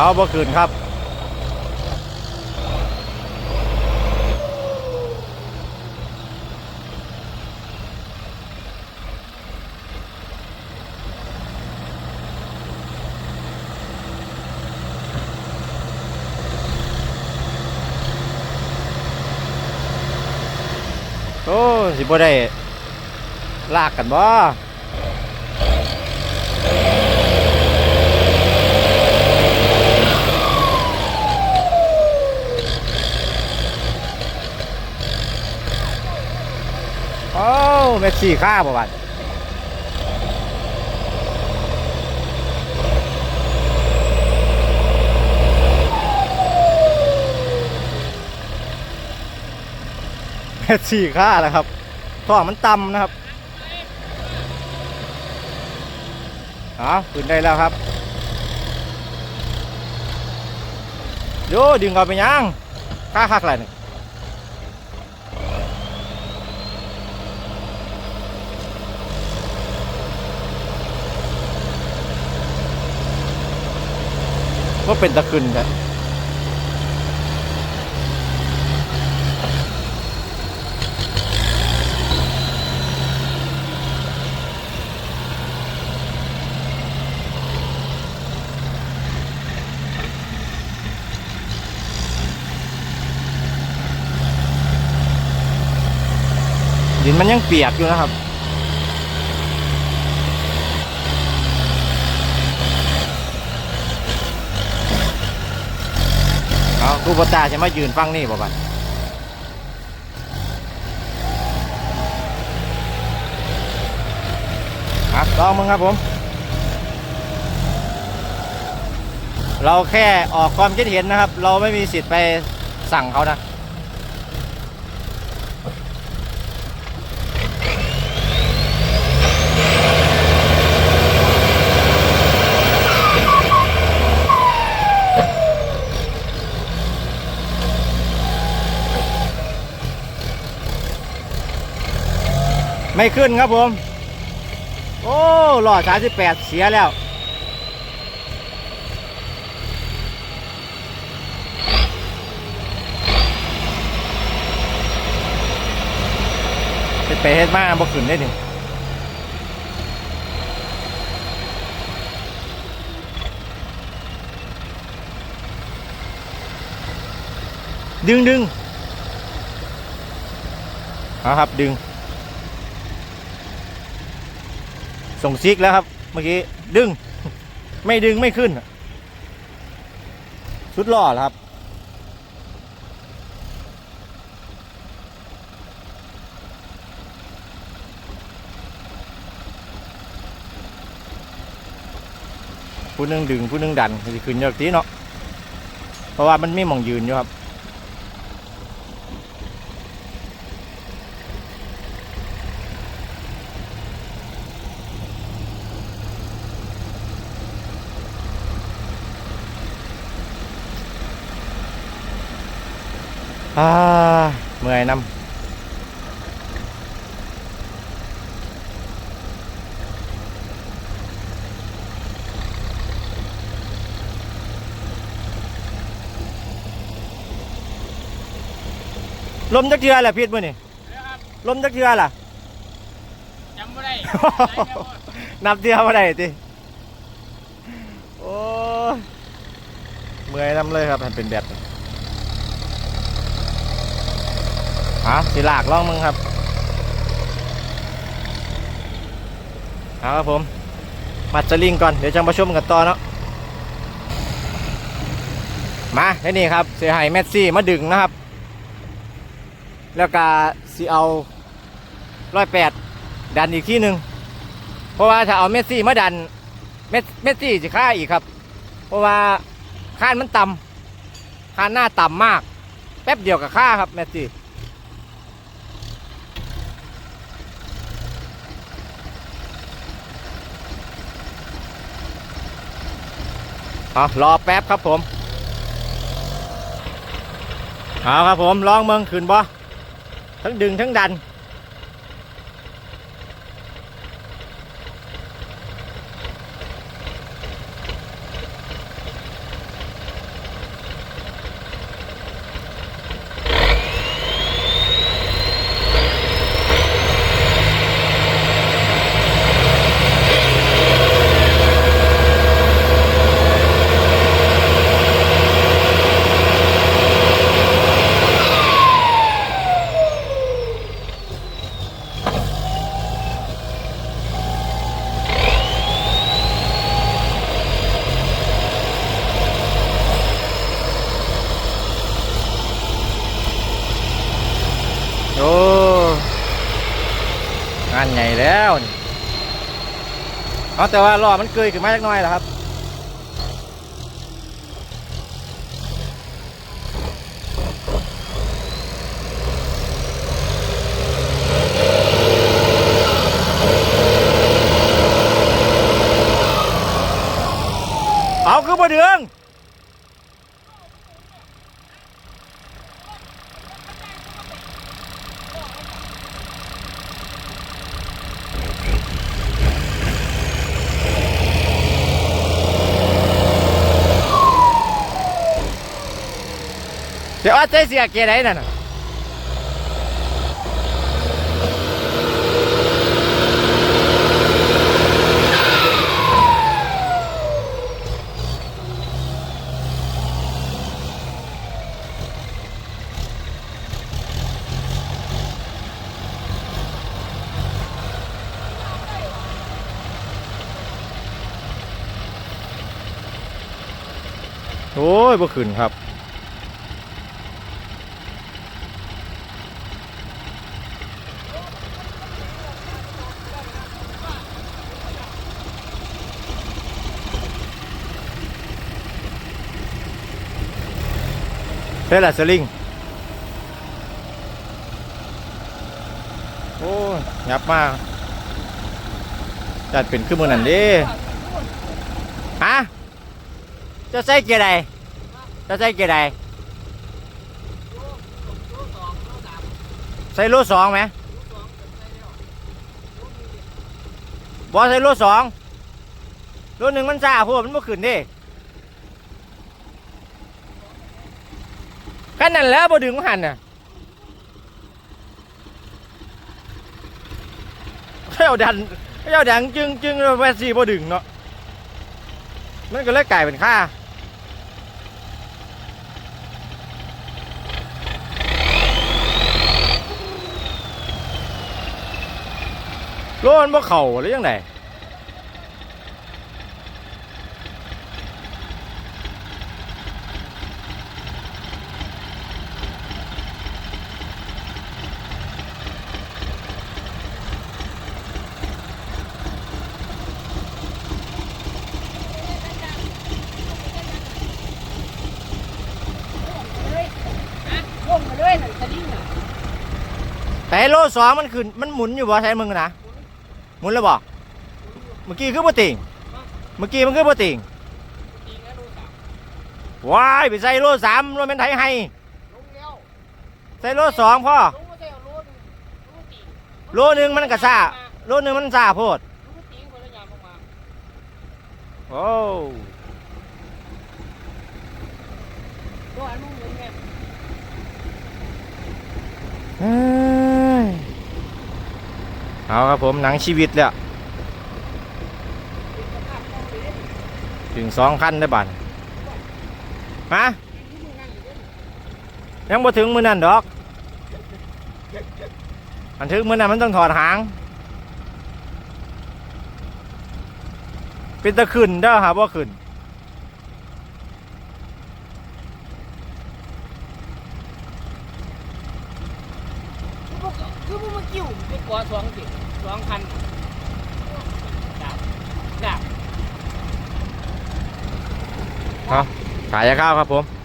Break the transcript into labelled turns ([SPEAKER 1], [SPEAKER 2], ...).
[SPEAKER 1] เอาบ่คืนครับโอ้สิบ่ได้ลากกันบ่โอ้ เมสซี่ฆ่าบ่บัดเมสซี่ฆ่าแล้วครับท้อมันต่ำนะครับเอขึ้นได้แล้วครับโยดึงเอาไปยังค่าคักอะไรนี่ ว่าเป็นตะขึ้นแต่ดินมันยังเปียกอยู่นะครับ เอาครูปตาจะมายืนฟังนี่บ่บัดครับลองมึงครับผม เราแค่ออกความคิดเห็นนะครับ เราไม่มีสิทธิ์ไปสั่งเขานะ ไม่ขึ้นครับผม โอ้หลอด38เสียแล้ว ไปเฮ็ดมาบ่ขึ้นได้หนึ่งดึงดึงเอาครับดึง ส่งซิกแล้วครับ เมื่อกี้ดึง ไม่ดึงไม่ขึ้นชุดล่อครับ ผู้หนึงดึงผู้หนึงดันสิขึ้นยากทีเนาะเพราะว่ามันไม่มองยืนอยู่ครับ อ่าเมื่อยนำลมจักเทือแหละพีดมื่อนี่
[SPEAKER 2] นะครับ
[SPEAKER 1] ลมจักเทือล่ะ
[SPEAKER 2] จำไม่ได้
[SPEAKER 1] นับเทือมาได้ติโอ้ยเมื่อยนำเลยครับมันเป็นแบบนี้ ฮะสิลากล่องมึงครับ เอาครับผม มัดสลิงก่อน เดี๋ยวจะมาชมกันต่อเนาะ มาที่นี่ครับ เสียหายเมสซี่มาดึงนะครับ แล้วก็สิเอาร้อยแปดดันอีกที่หนึ่ง เพราะว่าถ้าเอาเมสซี่มาดัน เมสเมสซี่จะฆ่าอีกครับ เพราะว่าคานมันต่ำคานหน้าต่ำมาก แป๊บเดียวกับฆ่าครับเมสซี่ เอารอแป๊บครับผม เอาครับผมลองเมืองขึ้นบ่ทั้งดึงทั้งดัน ใหญ่แล้วนี่เอาแต่ว่าล้อมันเกยขึ้นมาจักหน่อยแล้วครับ เอาคือบ่เดืองเดี๋ย วเอาใจเสียเกียร์ไหนนั่นโอ้ยบ่ขึ้นครับ เฮ้ยล่ะสลิง โอ้ยับมาก จัดเป็นขึ้นมือนั่นดิฮะจะใส่เกียร์ใดจะใส่เกียร์ใดใส่โลสองไหมบอใส่โลสองโลหนึ่งมันจ้าพวกมันไม่ขึ้นดิ แค่นั้นแล้วบ่ดึงหันน่ะเจ้าดันเจ้าดังจึงจึงแวซี่บ่ดึงเนาะมันก็เลยกลายเป็นค่าโลนบ่เข่าหรือยังไง
[SPEAKER 2] ลงมาเลยนั่นสลิงน่ะ
[SPEAKER 1] แต่โลสองมันขึ้นมันหมุนอยู่บ่ใช่มึงนะหมุนแล้วบ่เมื่อกี้คือบ่ติงเมื่อกี้มันคือบ่ติง
[SPEAKER 2] จริงน
[SPEAKER 1] ว้ายไปใส่โลสามโลเป็นไทยให้ใส่โลสองพ่อ
[SPEAKER 2] โลนึงลูกตี
[SPEAKER 1] โลหนึงมันก็ซ่าโลหนึ่งมันซ่าโพดโอ้
[SPEAKER 2] ตัวอันนู้นเหมือนแม่
[SPEAKER 1] เอ้ย เอาครับผมหนังชีวิตแล้วถึงสองคันได้บัตรฮะยังบ่ถึงมือนั่นดอกอันถึงมือนั้นมันต้องถอดหาง เป็นตะขึ้นเด้อครับว่าขึ้น
[SPEAKER 2] คือพวกคือพวกมัน กว่าสองสิบสองพันดับดาบ
[SPEAKER 1] ขายยาข้าวครับผม